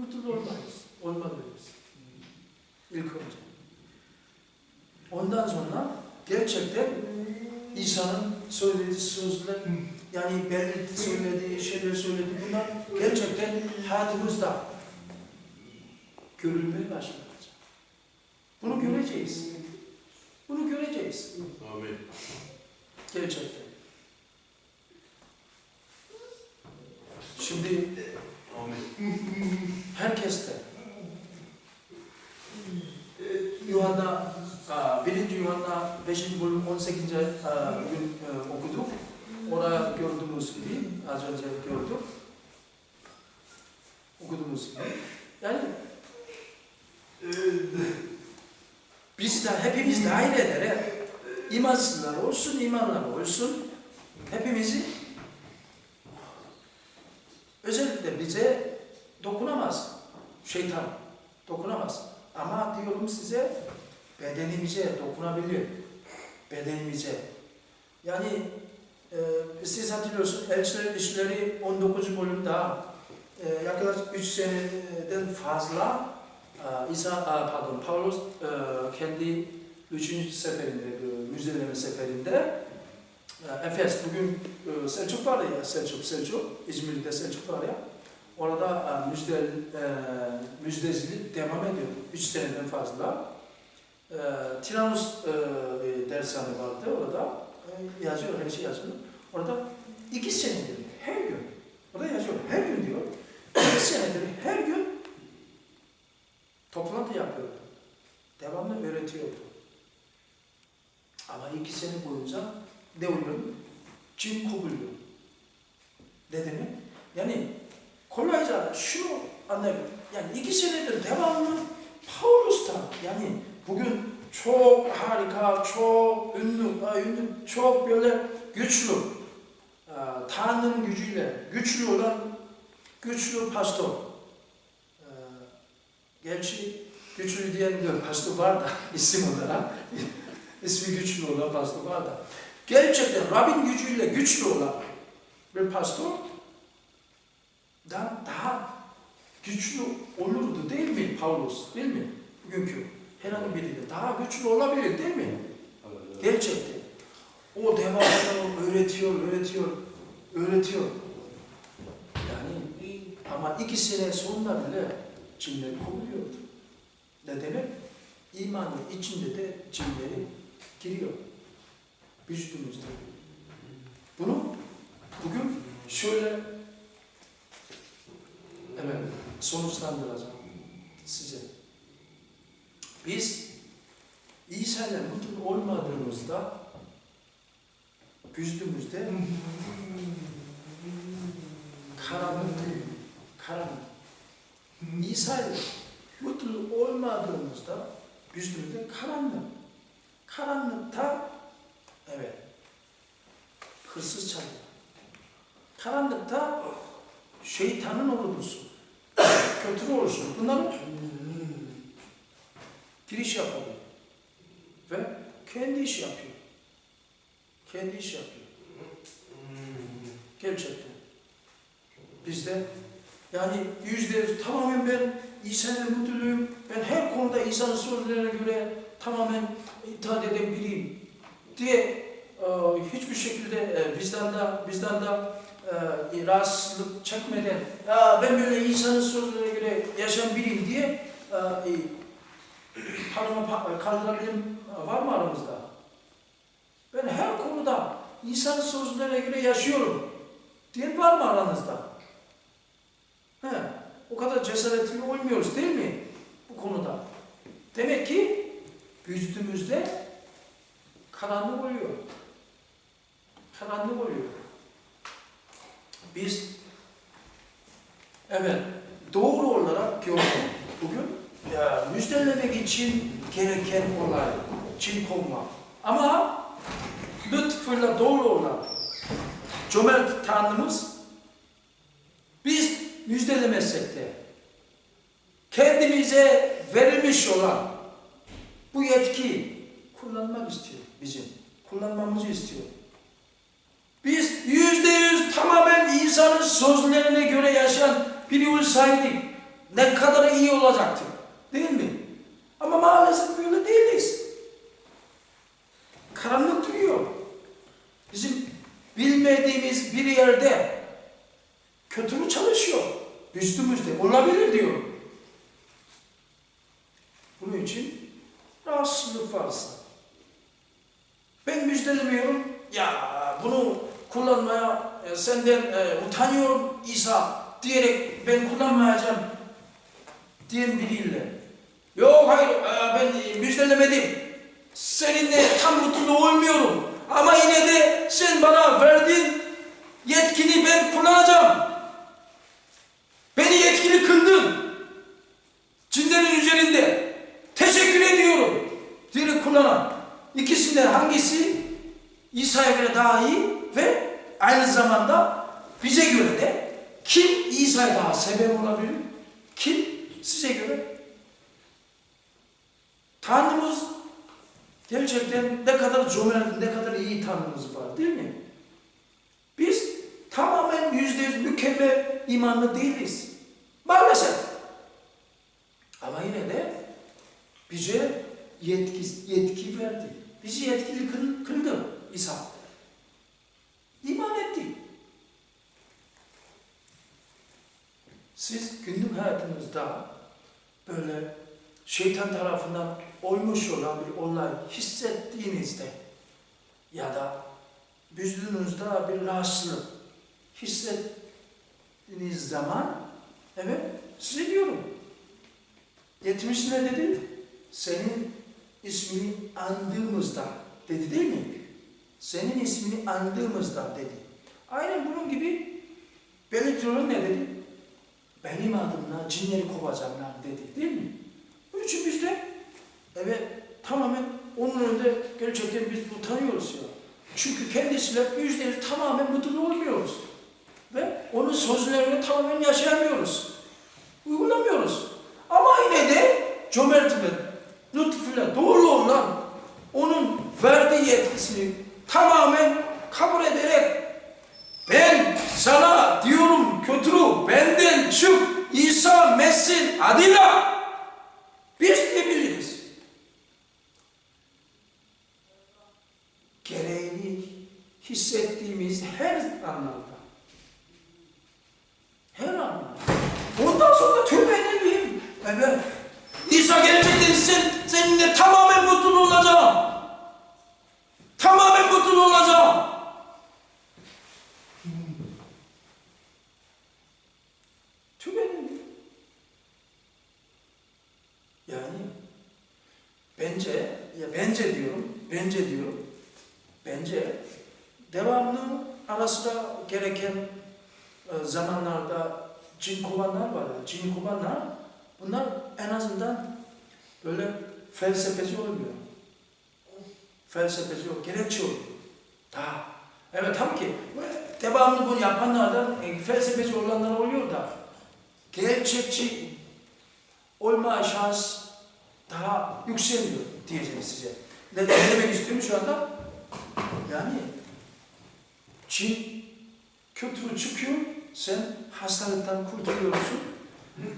mutlu olmayız. Olmalıyız. İlk önce. Ondan sonra gerçekten İsa'nın söylediği sözler, yani belirtti söylediği şeyler söyledi. Bunlar gerçekten hayatımızda görülmeye başlayacak. Bunu göreceğiz. Bunu göreceğiz. Amin. Gerçekten. Şimdi. Herkeste Yuhanna, aa, 1. Yuhanna 5. bölüm 18. aa, bugün e, okuduk. Orada gördüğümüz gibi, az önce gördük. Okuduğumuz gibi. Yani biz de hepimiz dahil ederek imansızlar olsun, imanlar olsun hepimizi özellikle bize dokunamaz. Şeytan dokunamaz. Ama diyorum size bedenimize dokunabiliyor. Bedenimize. Yani e, siz hatırlıyorsunuz Elçiler İşleri 19 bölümde e, yaklaşık 3 seneden fazla e, İsa, e, pardon Paulus e, kendi 3. seferinde, e, müjdeleme seferinde Efes, bugün e, Selçuk var ya, Selçuk, Selçuk, İzmir'de Selçuk var ya, orada e, müjde, e, müjdecilik devam ediyor. 3 seneden fazla. Tiranus dershane vardı orada, yazıyor, her şey yazıyor. Orada iki senedir her gün, orada yazıyor, her gün diyor, iki senedir her gün toplantı yapıyordu. Devamlı öğretiyordu. Ama iki sene boyunca ne oluyor? Cin kovuluyor. Ne demek? Yani kolayca şunu anlayalım. Yani iki senedir devamlı Paulus'tan yani bugün çok harika, çok ünlü, ünlü çok böyle güçlü, e, Tanrı'nın gücüyle güçlü olan güçlü pastor. E, Gerçi güçlü diyen bir pastor var da isim olarak ismi güçlü olan pastor var da gerçekten Rabbin gücüyle güçlü olan bir pastor da daha güçlü olurdu değil mi Paulus değil mi? Bugünkü herhangi biriyle daha güçlü olabilir değil mi? Gerçekten. O devamlı öğretiyor, öğretiyor, öğretiyor. Yani ama iki sene sonra bile cinler kovuluyordu. Ne demek? İmanın içinde de cinleri giriyor. Vücudumuzda. Bunu bugün şöyle evet sonuçlandıracağım size. Biz İsa ile mutlu olmadığımızda vücudumuzda karanlık karanlık. İsa ile mutlu olmadığımızda vücudumuzda karanlık. Karanlıkta evet hırsız çalıyor. Karanlıkta şeytanın ordusu, kötü olsun. Bunların giriş yapıyor. Ve kendi iş yapıyor. Kendi iş yapıyor. Gerçekten. Bizde yani yüzde yüz tamamen ben İsa'yla mutluyum. Ben her konuda İsa'nın sözlerine göre tamamen itaat eden biriyim diye e, hiçbir şekilde e, vicdanda, vicdanda e, rahatsızlık çekmeden ya ben böyle İsa'nın sözlerine göre yaşayan biriyim diye e, e, hanıma kaldırabilen var mı aramızda? Ben her konuda İsa'nın sözlerine göre yaşıyorum diyen var mı aranızda? He, o kadar cesaretli olmuyoruz değil mi bu konuda? Demek ki vücudumuzda karanlık oluyor. Karanlık oluyor. Biz evet doğru olarak gördük bugün ya, müjdelemek için gereken olay cin kovma. Ama lütfuyla dolu olan cömert Tanrımız biz müjdelemezsek de kendimize verilmiş olan bu yetki kullanmak istiyor bizim. Kullanmamızı istiyor. Biz yüzde yüz tamamen insanın sözlerine göre yaşayan biri olsaydık ne kadar iyi olacaktı. Değil mi? Ama maalesef böyle değiliz. Karanlık duruyor. Bizim bilmediğimiz bir yerde kötülük çalışıyor. Üstümüzde. Olabilir diyor. Bunun için rahatsızlık varsa. Ben müjdelemiyorum. Ya bunu kullanmaya e, senden e, utanıyorum İsa diyerek ben kullanmayacağım diyen biriyle. Yok hayır e, ben müjdelemedim. Seninle tam mutlu olmuyorum. Ama yine de sen bana verdiğin yetkini ben kullanacağım. Beni yetkili kıldın. Cinlerin üzerinde. Teşekkür ediyorum. Dili kullanan. İkisinden hangisi İsa'ya göre daha iyi ve aynı zamanda bize göre de kim İsa'ya daha sebep olabilir? Kim size göre? Tanrımız gerçekten ne kadar cömert, ne kadar iyi Tanrımız var değil mi? Biz tamamen yüzde yüz mükemmel imanlı değiliz. Maalesef. Ama yine de bize yetki, yetki verdi. Bizi yetkili kıl, kıldı İsa. İman etti. Siz günlük hayatınızda böyle şeytan tarafından olmuş olan bir olay hissettiğinizde ya da vücudunuzda bir rahatsızlık hissettiğiniz zaman evet size diyorum 70 ne dedi? Senin ismini andığımızda dedi değil mi? Senin ismini andığımızda dedi. Aynen bunun gibi Belirtiyorum ne dedi? Benim adımla cinleri kovacaklar dedi değil mi? Biz de evet tamamen onun önünde gerçekten biz utanıyoruz ya. Çünkü kendisiyle yüzde yüz tamamen mutlu olmuyoruz. Ve onun sözlerini tamamen yaşayamıyoruz. Uygulamıyoruz. Ama yine de cömert ve lütfuyla doğru olan onun verdiği yetkisini tamamen kabul ederek ben sana diyorum kötülük benden çık İsa Mesih adıyla biz diyebiliriz. Gereğini hissettiğimiz her anlamda. Her anlamda. Ondan sonra tövbe edelim. Evet. İsa gerçekten sen, seninle tamamen mutlu olacağım. Tamamen mutlu olacağım. Tövbe edelim. Yani bence, ya bence diyorum, bence diyorum, bence devamlı ara sıra gereken e, zamanlarda cin kovanlar var. ya, Cin kovanlar bunlar en azından böyle felsefeci olmuyor. Felsefeci yok, gerekçe oluyor. Daha. Evet tabii ki devamlı bunu yapanlardan e, felsefeci olanlar oluyor da gerçekçi olma şans daha yükseliyor diyeceğim size. Ne demek istiyorum şu anda? Yani Çin kötü çıkıyor, sen hastalıktan kurtuluyorsun.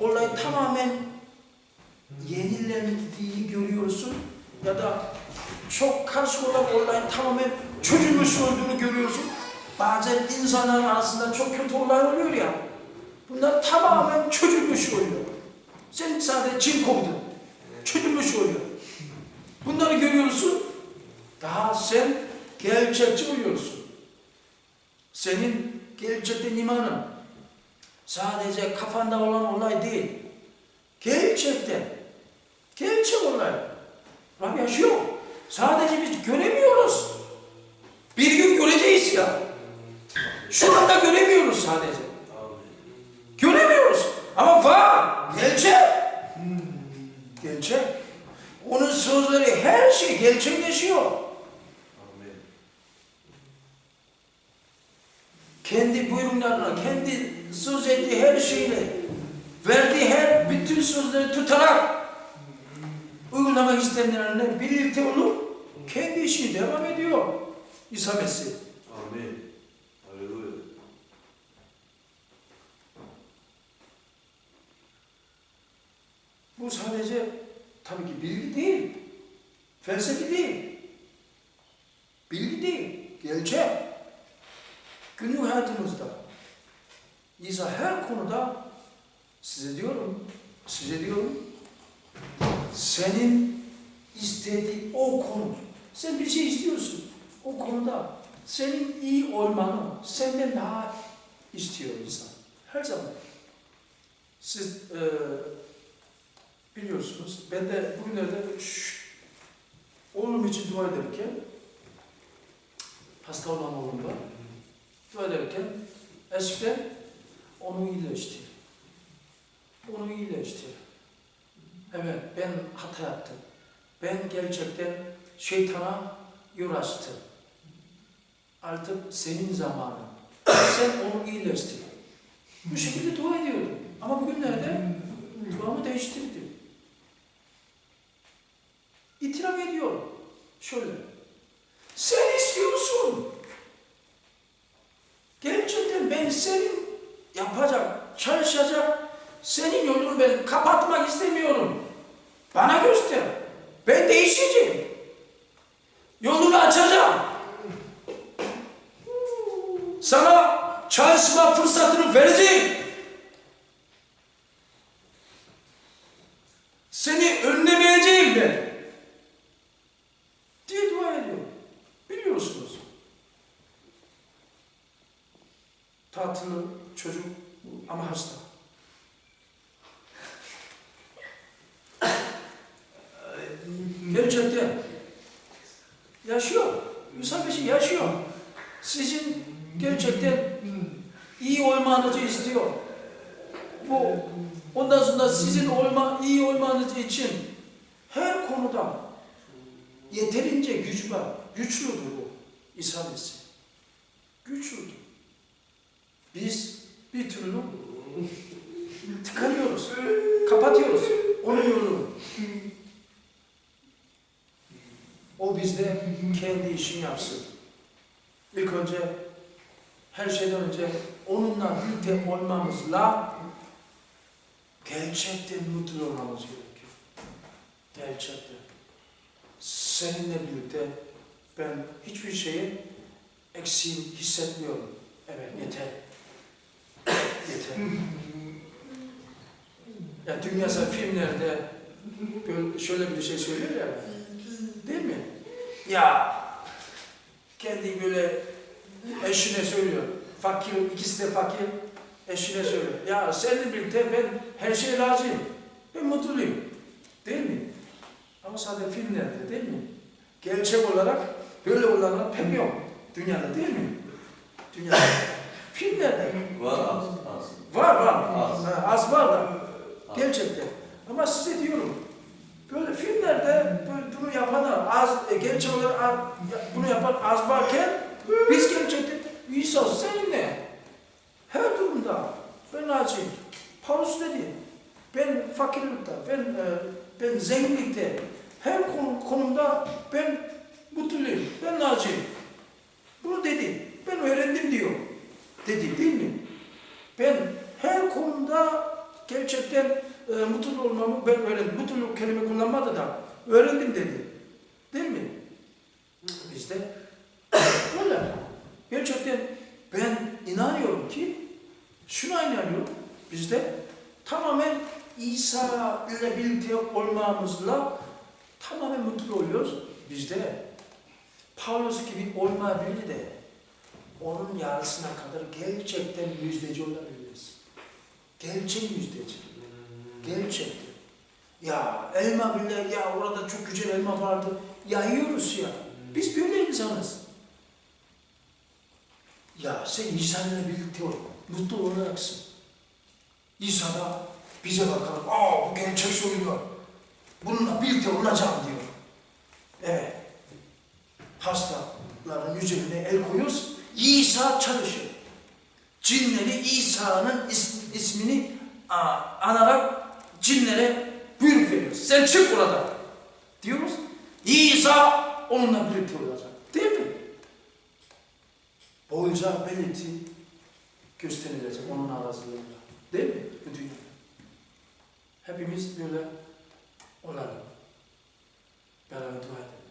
Olay tamamen yenilendiği görüyorsun ya da çok karışık olan olayın tamamen çözülmüş olduğunu görüyorsun. Bazen insanların arasında çok kötü olay oluyor ya. Bunlar tamamen çözülmüş oluyor. Sen sadece cin kovdun. Çözülmüş oluyor. Bunları görüyorsun. Daha sen gerçekçi oluyorsun. Senin gerçekten imanın sadece kafanda olan olay değil. Gerçekten. Gerçek olay. Rab yaşıyor. Sadece biz göremiyoruz. Bir gün göreceğiz ya. Şu anda göremiyoruz sadece. Göremiyoruz. Ama var. Gerçek. Gerçek. Onun sözleri her şey gerçekleşiyor. Kendi buyurumlarına, kendi söz ettiği her şeyle, verdiği her bütün sözleri tutarak uygulamak isteyenlerle birlikte olup kendi işini devam ediyor. İsa Mesih. Amin. Halleluja. Bu sadece tabii ki bilgi değil. Felsefi değil. Bilgi değil. Gerçek. Günlük hayatımızda İsa her konuda size diyorum, size diyorum senin istediği o konu. Sen bir şey istiyorsun. O konuda senin iyi olmanı senden daha istiyor insan. Her zaman. Siz e, biliyorsunuz, ben de bugünlerde şş, oğlum için dua ederken, hasta olan oğlum var, ederken eskiden onu iyileştir. Onu iyileştir. Evet, ben hata yaptım. Ben gerçekten şeytana yol açtım. Artık senin zamanın. Sen onu iyileştir. Bu şekilde dua ediyordum. Ama bugünlerde duamı değiştirdim. İtiraf ediyorum. Şöyle. Sen istiyorsun. Gerçekten ben senin yapacak, çalışacak, senin yolunu ben kapatmak istemiyorum. Bana göster. Ben değişeceğim. Yolunu açacağım. Sana çalışma fırsatını vereceğim. Seni önlemeyeceğim ben. Diye dua ediyor. Biliyorsunuz. Tatlı çocuk ama hasta. Gerçekten yaşıyor. İnsan şey yaşıyor. Sizin gerçekten iyi olmanızı istiyor. Bu ondan sonra sizin olma iyi olmanız için her konuda yeterince güç var. Güçlüdür o İsa Mesih. Güçlüdür. Biz bir türlü tıkanıyoruz. Kapatıyoruz onun yolunu. O bizde kendi işini yapsın. İlk önce her şeyden önce onunla birlikte olmamızla gerçekten mutlu olmamız gerekiyor. Gerçekten. Seninle birlikte ben hiçbir şeyi eksiğim hissetmiyorum. Evet yeter. yeter. Ya dünyasal filmlerde şöyle bir şey söylüyor ya. Değil mi? Ya kendi böyle eşine söylüyor. Fakir, ikisi de fakir. Eşine söylüyor. Ya seninle birlikte ben her şeye razıyım. Ben mutluyum. Değil mi? Ama sadece filmlerde değil mi? Gerçek olarak böyle olanlar pek yok. Dünyada değil mi? Dünyada. filmlerde. Var az az. Var var. Az. Ha, Az var da. Az. Gerçekten. Ama size böyle bunu yapanlar az, e, gerçek olarak bunu yapan az varken biz gerçekten İsa seninle her durumda ben acıyım. Paulus dedi. Ben fakirlikte, ben e, ben zenginlikte, her konu, konumda ben mutluyum, ben acıyım. Bunu dedi. Ben öğrendim diyor. Dedi değil mi? Ben her konuda gerçekten e, mutlu olmamı ben öğrendim. Mutluluk kelime kullanmadı da öğrendim dedi. Değil mi? Biz de öyle. Gerçekten ben inanıyorum ki şuna inanıyorum. Biz de tamamen İsa ile birlikte olmamızla tamamen mutlu oluyoruz. Biz de Paulus gibi olmayabilir de onun yarısına kadar gerçekten yüzdeci olabiliriz. Gerçek yüzdeci. Gerçekten. Ya elma bile ya orada çok güzel elma vardı. Ya yiyoruz ya. Biz böyle insanız. Ya sen İsa'yla birlikte ol. Mutlu olacaksın. İsa da bize bakalım. Aa bu gerçek söylüyor. Bununla birlikte olacağım diyor. Evet. Hastaların üzerine el koyuyoruz. İsa çalışıyor. Cinleri İsa'nın is- ismini anarak cinlere Buyruk veriyor. Sen çık buradan. Diyoruz. İsa onunla birlikte olacak. Değil mi? Boyunca belirti gösterilecek onun aracılığıyla. Değil mi? Bu dünya. Hepimiz böyle olalım. Beraber dua edelim.